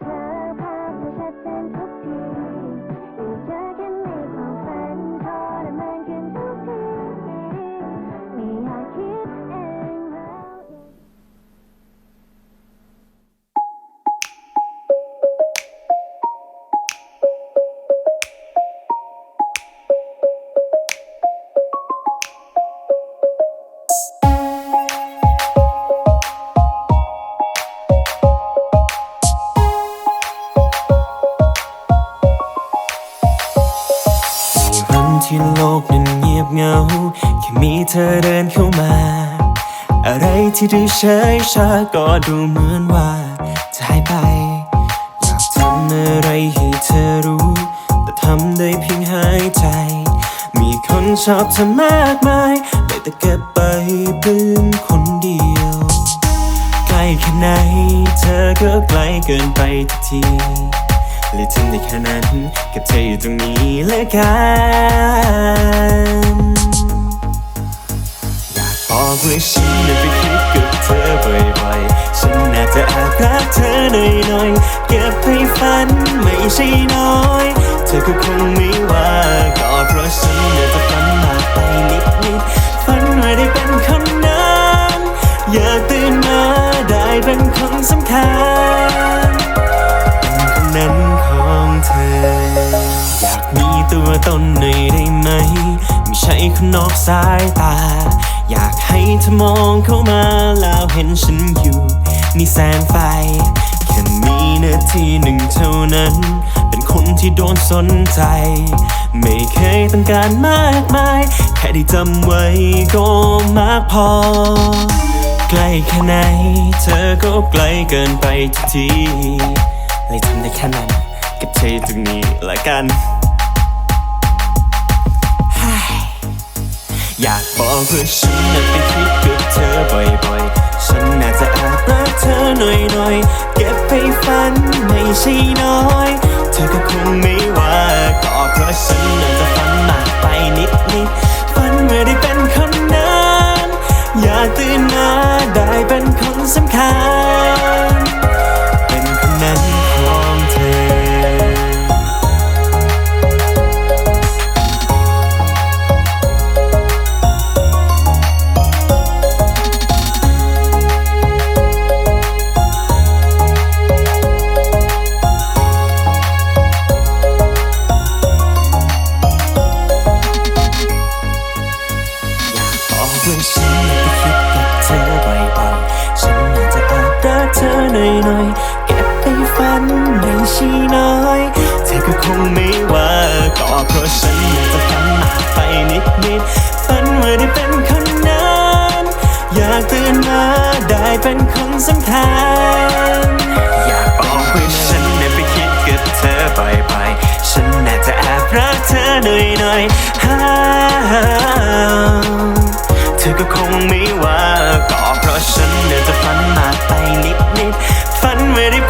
เธอภาพจะชัดเจน กนั้นเงียบเหงา แค่มีเธอเดินเข้ามา อะไรที่ดูเฉยชาก็ดูเหมือนว่าจะหายไปอยากทำอะไรให้เธอรู้ แต่ทำได้เพียงหายใจ มีคนชอบเธอมากมายแต่เก็บไปปลื้มคนเดียว ใกล้แค่ไหนเธอก็ไกลเกินไปทุกที เลยทำได้แค่นั้นกับเธออยู่ตรงนี้และกันอยากบอกว่าฉันน่ะไปคิดกับเธอบ่อยๆฉันน่าจะแอบรักเธอหน่อยๆเก็บให้ฝันไม่ใช่น้อย เธอก็คงไม่ว่าก็เพราะฉัน มีตัวตนหน่อยได้ไหม ไม่ใช่คนนอกสายตา อยากให้เธอมองเข้ามาแล้วเห็นฉันอยู่ นี่แสงไฟ แค่มีนาทีหนึ่งเท่านั้น เป็นคนที่โดนสนใจ ไม่เคยต้องการมากมาย แค่ได้จำไว้ก็มากพอ ใกล้แค่ไหน เธอก็ไกลเกินไปทุกทีเลยทำได้แค่นั้นกับเธอตรงนี้ละกัน อยากบอกว่าฉันน่ะไปคิดกับเธอบ่อยๆ ฉันน่าจะแอบรักเธอหน่อยๆ เก็บไปฝันไม่ใช่น้อย เธอก็คงไม่ว่าก็เพราะฉันน่าจะฝันมากไปนิดๆ คงไม่ว่าก็เพราะฉันน่าจะฝันมากไปนิดๆฝันว่าได้เป็นคนนั้นอยากตื่นมาได้เป็นคนสำคัญ อยากบอกว่าฉันน่ะไปคิดกับเธอบ่อยๆฉันน่าจะแอบรักเธอหน่อยๆฮ่าเธอก็คงไม่ว่าก็เพราะฉันน่าจะฝันมากไปนิดๆฝันว่าได้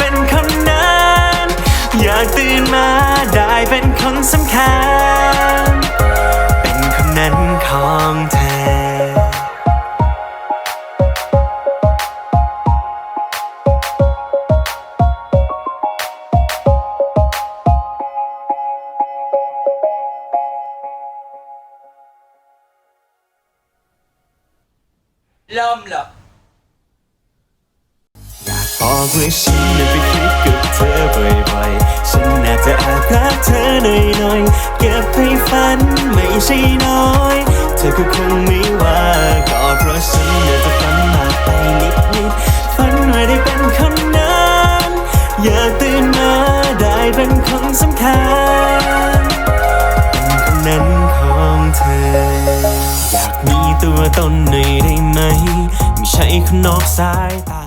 สำคัญ เป็นคนนั้นของเธอเริ่มเหรออยากบอกว่าฉันน่ไปคิดกับเธอบ่อยๆ ฉันน่าจะแอบรัก เธอหน่อยเก็บไปฝันไม่ใช่น้อย เธอก็คงไม่ว่าก็เพราะฉันน่าจะฝันมากไปนิดๆฝันว่าได้เป็นคนนั้นอยากตื่นมาได้เป็นคนสำคัญเป็นคนนั้นของเธอ อยากมีตัวตนหน่อยได้ไหม ไม่ใช่คนนอกสายตา